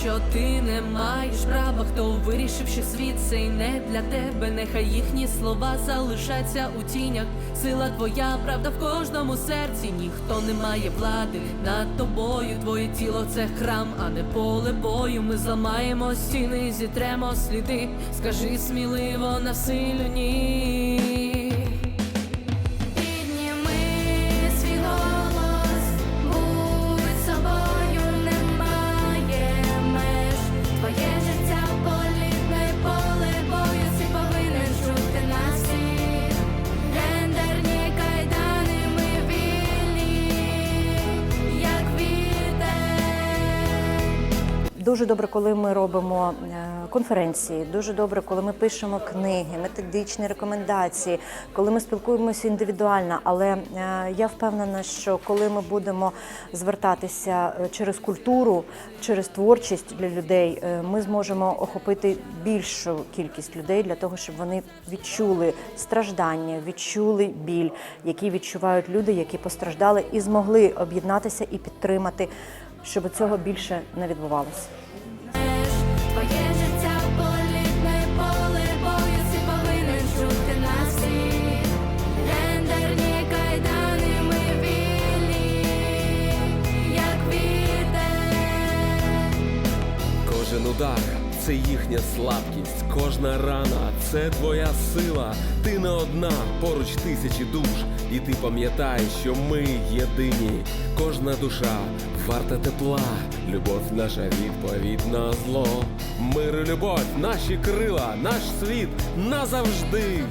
що ти не маєш права, хто вирішив, що світ цей не для тебе. Нехай їхні слова залишаться у тінях. Сила твоя, правда в кожному серці. Ніхто не має влади над тобою. Твоє тіло це храм, а не поле бою. Ми зламаємо стіни, зітремо сліди. Скажи сміливо на силю ні. Дуже добре, коли ми робимо е, конференції, дуже добре, коли ми пишемо книги, методичні рекомендації, коли ми спілкуємося індивідуально. Але е, я впевнена, що коли ми будемо звертатися е, через культуру, через творчість для людей, ми зможемо охопити більшу кількість людей для того, щоб вони відчули страждання, відчули біль, який відчувають люди, які постраждали, і змогли об'єднатися і підтримати, щоб цього більше не відбувалося. Кожен удар це їхня слабкість, кожна рана це твоя сила. Ти не одна, поруч тисячі душ, і ти пам'ятай, що ми єдині. Кожна душа варта тепла, любов наша відповідь на зло. Мир і любов, наші крила, наш світ назавжди.